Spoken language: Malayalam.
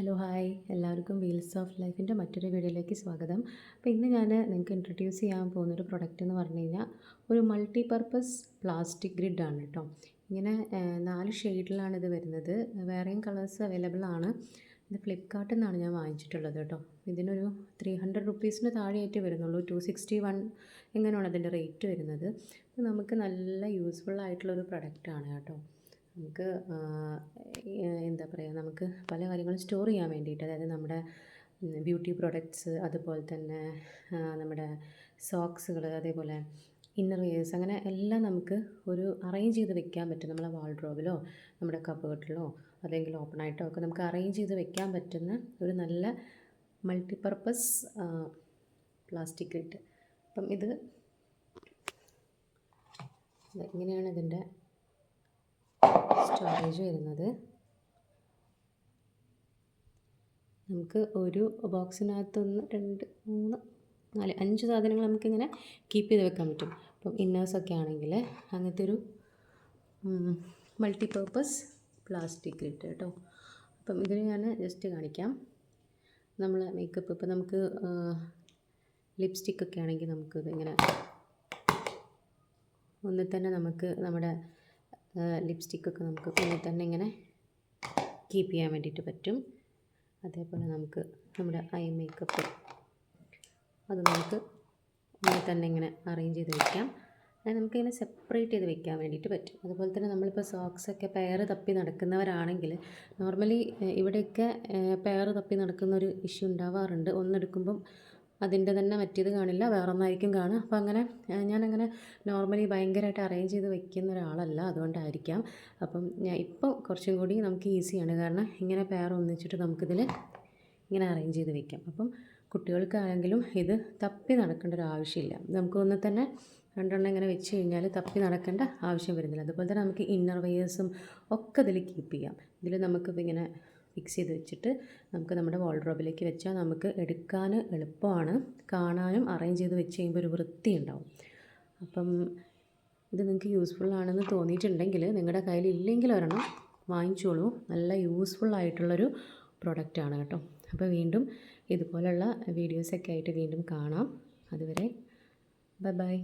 ഹലോ ഹായ് എല്ലാവർക്കും വീൽസ് ഓഫ് ലൈഫിന്റെ മറ്റൊരു വീഡിയോയിലേക്ക് സ്വാഗതം. അപ്പോൾ ഇന്ന് ഞാൻ നിങ്ങൾക്ക് ഇൻട്രൊഡ്യൂസ് ചെയ്യാൻ പോകുന്ന ഒരു പ്രൊഡക്റ്റ് എന്ന് പറഞ്ഞു കഴിഞ്ഞാൽ ഒരു മൾട്ടി പർപ്പസ് പ്ലാസ്റ്റിക് ഗ്രിഡ് ആണ് കേട്ടോ ഇങ്ങനെ നാല് ഷെയ്ഡിലാണ് ഇത് വരുന്നത്. വേറെയും കളേഴ്സ് അവൈലബിൾ ആണ്. ഇത് ഫ്ലിപ്കാർട്ടിൽ നിന്നാണ് ഞാൻ വാങ്ങിച്ചിട്ടുള്ളത് കേട്ടോ ഇതിനൊരു ത്രീ ഹൺഡ്രഡ് റുപ്പീസിന് താഴെയായിട്ട് വരുന്നുള്ളൂ. ടു സിക്സ്റ്റി വൺ എങ്ങനെയാണ് അതിന്റെ റേറ്റ് വരുന്നത് നമുക്ക് നല്ല യൂസ്ഫുൾ ആയിട്ടുള്ളൊരു പ്രൊഡക്റ്റാണ് കേട്ടോ. നമുക്ക് എന്താ പറയുക നമുക്ക് പല കാര്യങ്ങളും സ്റ്റോർ ചെയ്യാൻ വേണ്ടിയിട്ട് അതായത് നമ്മുടെ ബ്യൂട്ടി പ്രൊഡക്ട്സ് അതുപോലെ തന്നെ നമ്മുടെ സോക്സുകൾ അതേപോലെ ഇന്നർ വെയേഴ്സ് അങ്ങനെ എല്ലാം നമുക്ക് ഒരു അറേഞ്ച് ചെയ്ത് വെക്കാൻ പറ്റും. നമ്മളെ വാൾഡ്രോബിലോ നമ്മുടെ കബേർഡിലോ അല്ലെങ്കിൽ ഓപ്പൺ ആയിട്ടോ ഒക്കെ നമുക്ക് അറേഞ്ച് ചെയ്ത് വെക്കാൻ പറ്റുന്ന ഒരു നല്ല മൾട്ടിപ്പർപ്പസ് പ്ലാസ്റ്റിക് ഗ്രിഡ് അപ്പം ഇത് ഇങ്ങനെയാണ് ഇതിന്റെ സ്റ്റോറേജ് വരുന്നത്. നമുക്ക് ഒരു ബോക്സിനകത്തൊന്ന് രണ്ട് മൂന്ന് നാല് അഞ്ച് സാധനങ്ങൾ നമുക്കിങ്ങനെ കീപ്പ് ചെയ്ത് വെക്കാൻ പറ്റും. അപ്പം ഇന്നേഴ്സൊക്കെ ആണെങ്കിൽ അങ്ങനത്തെ ഒരു മൾട്ടിപ്പർപ്പസ് പ്ലാസ്റ്റിക് ഗ്രിഡ് കേട്ടോ. അപ്പം ഇതിന് ഞാൻ ജസ്റ്റ് കാണിക്കാം. നമ്മൾ മേക്കപ്പ് ഇപ്പം നമുക്ക് ലിപ്സ്റ്റിക്കൊക്കെ ആണെങ്കിൽ നമുക്കിത് ഇങ്ങനെ ഒന്നിൽ തന്നെ നമുക്ക് നമ്മുടെ ലിപ്സ്റ്റിക്കൊക്കെ നമുക്ക് കൂടെ തന്നെ ഇങ്ങനെ കീപ്പ് ചെയ്യാൻ വേണ്ടിയിട്ട് പറ്റും. അതേപോലെ നമുക്ക് നമ്മുടെ ഐ മേക്കപ്പ് അത് നമുക്ക് ഒന്നിൽ തന്നെ ഇങ്ങനെ അറേഞ്ച് ചെയ്ത് വെക്കാം. അത് നമുക്കിങ്ങനെ സെപ്പറേറ്റ് ചെയ്ത് വെക്കാൻ വേണ്ടിയിട്ട് പറ്റും. അതുപോലെ തന്നെ നമ്മളിപ്പോൾ സോക്സൊക്കെ പെയർ തപ്പി നടക്കുന്നവരാണെങ്കിൽ നോർമലി ഇവിടെയൊക്കെ പെയർ തപ്പി നടക്കുന്ന ഒരു ഇഷ്യൂ ഉണ്ടാവാറുണ്ട്. ഒന്നെടുക്കുമ്പം അതിന്റെ തന്നെ മറ്റേത് കാണില്ല വേറെ ഒന്നായിരിക്കും കാണുക. അപ്പം അങ്ങനെ ഞാനങ്ങനെ നോർമലി ഭയങ്കരമായിട്ട് അറേഞ്ച് ചെയ്ത് വെക്കുന്ന ഒരാളല്ല അതുകൊണ്ടായിരിക്കാം. അപ്പം ഞാൻ ഇപ്പോൾ കുറച്ചും കൂടി നമുക്ക് ഈസിയാണ് കാരണം ഇങ്ങനെ പെയർ ഒന്നിച്ചിട്ട് നമുക്കിതിൽ ഇങ്ങനെ അറേഞ്ച് ചെയ്ത് വെക്കാം. അപ്പം കുട്ടികൾക്കാണെങ്കിലും ഇത് തപ്പി നടക്കേണ്ട ഒരു ആവശ്യമില്ല. നമുക്കൊന്ന് തന്നെ രണ്ടെണ്ണം ഇങ്ങനെ വെച്ച് കഴിഞ്ഞാൽ തപ്പി നടക്കേണ്ട ആവശ്യം വരുന്നില്ല. അതുപോലെ തന്നെ നമുക്ക് ഇന്നർ വെയേഴ്സും ഒക്കെ ഇതിൽ കീപ്പ് ചെയ്യാം. ഇതിൽ നമുക്കിപ്പോൾ ഇങ്ങനെ ഫിക്സ് ചെയ്ത് വെച്ചിട്ട് നമുക്ക് നമ്മുടെ വാൾഡ്രോബിലേക്ക് വെച്ചാൽ നമുക്ക് എടുക്കാൻ എളുപ്പമാണ്. കാണാനും അറേഞ്ച് ചെയ്ത് വെച്ച് കഴിയുമ്പോൾ ഒരു വൃത്തി ഉണ്ടാവും. അപ്പം ഇത് നിങ്ങൾക്ക് യൂസ്ഫുൾ ആണെന്ന് തോന്നിയിട്ടുണ്ടെങ്കിൽ നിങ്ങളുടെ കയ്യിൽ ഇല്ലെങ്കിൽ ഒരെണ്ണം വാങ്ങിച്ചോളൂ. നല്ല യൂസ്ഫുൾ ആയിട്ടുള്ളൊരു പ്രൊഡക്റ്റാണ് കേട്ടോ. അപ്പോൾ വീണ്ടും ഇതുപോലുള്ള വീഡിയോസൊക്കെ ആയിട്ട് വീണ്ടും കാണാം. അതുവരെ ബൈ ബൈ